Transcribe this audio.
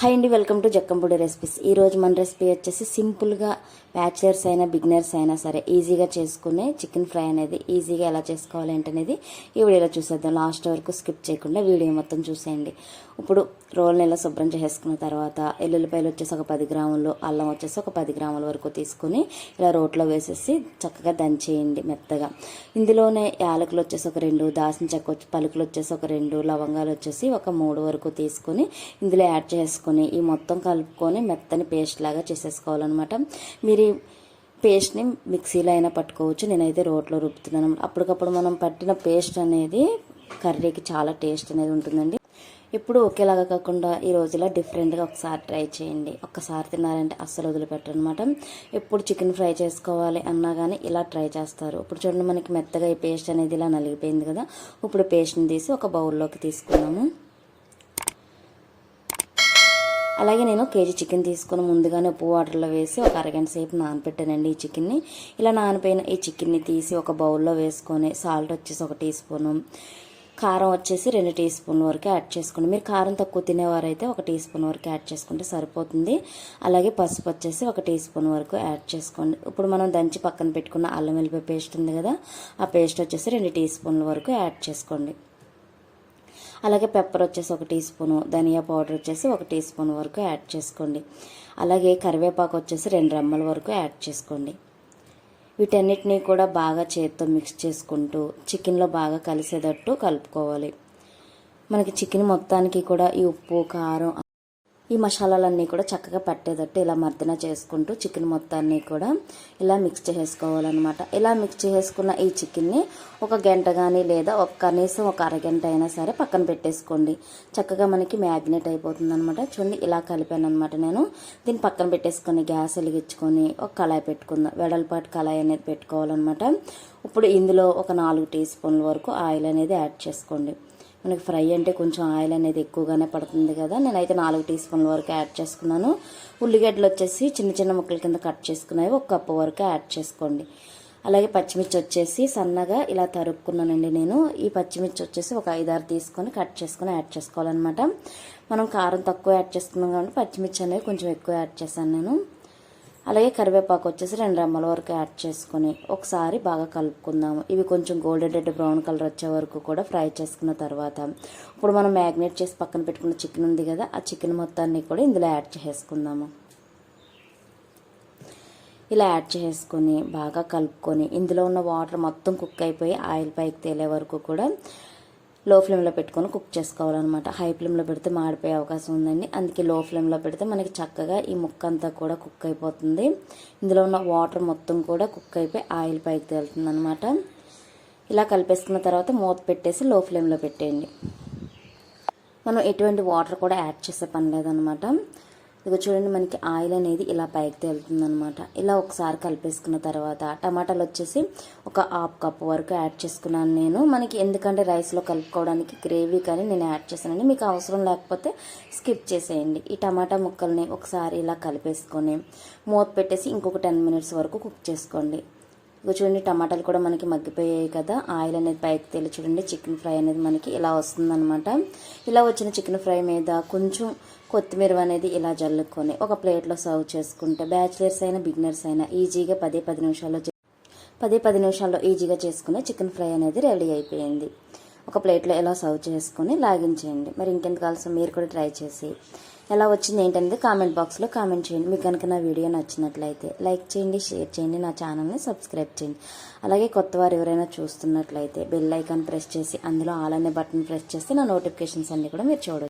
Hi అండి welcome to Jakkampudi recipes ఈ రోజు మన రెసిపీ వచ్చేసి సింపుల్గా బ్యాచిలర్స్ అయినా బిగినర్స్ అయినా సరే ఈజీగా చేసుకునే చికెన్ ఫ్రై అనేది ఈజీగా ఎలా చేసుకోవాలి ఏంటనేది ఈ వీడియోలో చూసేద్దాం. లాస్ట్ వరకు స్కిప్ చేయకుండా వీడియో మొత్తం చూసేయండి. ఇప్పుడు రోల్ని ఇలా శుభ్రం చేసుకున్న తర్వాత ఎల్లుల్లిపాయలు వచ్చేసి ఒక పది గ్రాములు అల్లం వచ్చేసి ఒక పది గ్రాముల వరకు తీసుకుని ఇలా రోట్లో వేసేసి చక్కగా దంచేయండి మెత్తగా. ఇందులోనే యాలకులు వచ్చేసి ఒక రెండు దాసిన చెక్క వచ్చి పలుకులు వచ్చేసి ఒక రెండు లవంగాలు వచ్చేసి ఒక మూడు వరకు తీసుకుని ఇందులో యాడ్ చేసుకుని ఈ మొత్తం కలుపుకొని మెత్తని పేస్ట్ లాగా చేసేసుకోవాలన్నమాట. మీరు ఈ పేస్ట్ని మిక్సీలో అయినా పట్టుకోవచ్చు. నేనైతే రోట్లో రుబ్బుతున్నాను. అప్పటికప్పుడు మనం పట్టిన పేస్ట్ అనేది కర్రీకి చాలా టేస్ట్ అనేది ఉంటుందండి. ఎప్పుడు ఒకేలాగా కాకుండా ఈ రోజులో డిఫరెంట్గా ఒకసారి ట్రై చేయండి. ఒక్కసారి తిన్నారంటే అస్సలు వదిలిపెట్టనమాట ఎప్పుడు చికెన్ ఫ్రై చేసుకోవాలి అన్నా కానీ ఇలా ట్రై చేస్తారు. ఇప్పుడు చూడండి మనకి మెత్తగా ఈ పేస్ట్ అనేది ఇలా నలిగిపోయింది కదా. ఇప్పుడు పేస్ట్ని తీసి ఒక బౌల్లోకి తీసుకున్నాము అలాగే నేను కేజీ చికెన్ తీసుకొని ముందుగానే ఉప్పు వాటర్లో వేసి ఒక అరగంట సేపు నానపెట్టానండి ఈ చికెన్ని. ఇలా నానిపోయిన ఈ చికెన్ని తీసి ఒక బౌల్లో వేసుకొని సాల్ట్ వచ్చేసి ఒక టీ స్పూను కారం వచ్చేసి రెండు టీ స్పూన్ వరకు యాడ్ చేసుకోండి. మీరు కారం తక్కువ తినేవారైతే ఒక టీ స్పూన్ వరకు యాడ్ చేసుకుంటే సరిపోతుంది. అలాగే పసుపు వచ్చేసి ఒక టీ స్పూన్ వరకు యాడ్ చేసుకోండి. ఇప్పుడు మనం దంచి పక్కన పెట్టుకున్న అల్లం వెల్లిపాయ పేస్ట్ ఉంది కదా ఆ పేస్ట్ వచ్చేసి రెండు టీ స్పూన్ల వరకు యాడ్ చేసుకోండి. అలాగే పెప్పర్ వచ్చేసి ఒక టీ స్పూను ధనియా పౌడర్ వచ్చేసి ఒక టీ స్పూన్ వరకు యాడ్ చేసుకోండి. అలాగే కరివేపాకు వచ్చేసి రెండు రెమ్మల వరకు యాడ్ చేసుకోండి. వీటన్నిటినీ కూడా బాగా చేత్తో మిక్స్ చేసుకుంటూ చికెన్లో బాగా కలిసేటట్టు కలుపుకోవాలి. మనకి చికెన్ మొత్తానికి కూడా ఈ ఉప్పు కారం ఈ మసాలాలన్నీ కూడా చక్కగా పట్టేటట్టు ఇలా మర్దన చేసుకుంటూ చికెన్ మొత్తాన్ని కూడా ఇలా మిక్స్ చేసుకోవాలన్నమాట. ఇలా మిక్స్ చేసుకున్న ఈ చికెన్ని ఒక గంట కానీ లేదా ఒక కనీసం ఒక అరగంట అయినా సరే పక్కన పెట్టేసుకోండి. చక్కగా మనకి మ్యాగ్నేట్ అయిపోతుంది అనమాట చూడండి ఇలా కలిపాను అనమాట నేను. దీన్ని పక్కన పెట్టేసుకొని గ్యాస్ వెలిగించుకొని ఒక కళాయి పెట్టుకుందాం. వెడల్పాటు కళాయి అనేది పెట్టుకోవాలన్నమాట. ఇప్పుడు ఇందులో ఒక నాలుగు టీ స్పూన్ల వరకు ఆయిల్ అనేది యాడ్ చేసుకోండి. మనకి ఫ్రై అంటే కొంచెం ఆయిల్ అనేది ఎక్కువగానే పడుతుంది కదా. నేనైతే నాలుగు టీ స్పూన్ల వరకు యాడ్ చేసుకున్నాను. ఉల్లిగడ్డలు వచ్చేసి చిన్న చిన్న ముక్కల కింద కట్ చేసుకున్నవి ఒక కప్పు వరకు యాడ్ చేసుకోండి. అలాగే పచ్చిమిర్చి వచ్చేసి సన్నగా ఇలా తరుక్కున్నానండి నేను. ఈ పచ్చిమిర్చి వచ్చేసి ఒక ఐదారు తీసుకొని కట్ చేసుకొని యాడ్ చేసుకోవాలన్నమాట. మనం కారం తక్కువ యాడ్ చేసుకున్నాం కాబట్టి పచ్చిమిర్చి అనేది కొంచెం ఎక్కువ యాడ్ చేశాను నేను. అలాగే కరివేపాకు వచ్చేసి రెండు రెమ్మల వరకు యాడ్ చేసుకొని ఒకసారి బాగా కలుపుకుందాము. ఇవి కొంచెం గోల్డెన్ రెడ్ బ్రౌన్ కలర్ వచ్చే వరకు కూడా ఫ్రై చేసుకున్న తర్వాత ఇప్పుడు మనం మ్యాగ్నేట్ చేసి పక్కన పెట్టుకున్న చికెన్ ఉంది కదా ఆ చికెన్ మొత్తాన్ని కూడా ఇందులో యాడ్ చేసుకుందాము ఇలా యాడ్ చేసుకొని బాగా కలుపుకొని ఇందులో ఉన్న వాటర్ మొత్తం కుక్ అయిపోయి ఆయిల్ పైకి తేలే వరకు కూడా లో ఫ్లేమ్లో పెట్టుకొని కుక్ చేసుకోవాలన్నమాట. హై ఫ్లేమ్లో పెడితే మాడిపోయే అవకాశం ఉందండి. అందుకే లో ఫ్లేమ్లో పెడితే మనకి చక్కగా ఈ ముక్క అంతా కూడా కుక్ అయిపోతుంది. ఇందులో ఉన్న వాటర్ మొత్తం కూడా కుక్ అయిపోయి ఆయిల్ పైకి తేలుతుంది అనమాట ఇలా కలిపేసుకున్న తర్వాత మూత పెట్టేసి లో ఫ్లేమ్లో పెట్టేయండి. మనం ఎటువంటి వాటర్ కూడా యాడ్ చేసే పని లేదనమాట ఇక చూడండి మనకి ఆయిల్ అనేది ఇలా పైకి తేలుతుందనమాట ఇలా ఒకసారి కలిపేసుకున్న తర్వాత టమాటాలు వచ్చేసి ఒక హాఫ్ కప్ వరకు యాడ్ చేసుకున్నాను నేను. మనకి ఎందుకంటే రైస్లో కలుపుకోవడానికి గ్రేవీ కానీ నేను యాడ్ చేశానండి మీకు అవసరం లేకపోతే స్కిప్ చేసేయండి. ఈ టమాటా ముక్కల్ని ఒకసారి ఇలా కలిపేసుకొని మూత పెట్టేసి ఇంకొక టెన్ మినిట్స్ వరకు కుక్ చేసుకోండి. ఇక చూడండి టమాటాలు కూడా మనకి మగ్గిపోయాయి కదా. ఆయిల్ అనేది పైకి తేలి చూడండి చికెన్ ఫ్రై అనేది మనకి ఇలా వస్తుందన్నమాట. ఇలా వచ్చిన చికెన్ ఫ్రై మీద కొంచెం కొత్తిమీర అనేది ఇలా జల్లుకొని ఒక ప్లేట్లో సర్వ్ చేసుకుంటే బ్యాచిలర్స్ అయినా బిగినర్స్ అయినా ఈజీగా పదే పది నిమిషాల్లో పదే పది నిమిషాల్లో ఈజీగా చేసుకునే చికెన్ ఫ్రై అనేది రెడీ అయిపోయింది. ఒక ప్లేట్లో ఎలా సర్వ్ చేసుకొని లాగించేయండి మరి ఇంకెంత కావాల్సిన మీరు కూడా ట్రై చేసి ఎలా వచ్చింది ఏంటనేది కామెంట్ బాక్స్లో కామెంట్ చేయండి. మీకు కనుక నా వీడియో నచ్చినట్లయితే లైక్ చేయండి షేర్ చేయండి నా ఛానల్ని సబ్స్క్రైబ్ చేయండి. అలాగే కొత్త వారు ఎవరైనా చూస్తున్నట్లయితే బెల్ ఐకాన్ ప్రెస్ చేసి అందులో ఆల్ అనే బటన్ ప్రెస్ చేస్తే నా నోటిఫికేషన్స్ అన్నీ కూడా మీరు చూడవచ్చు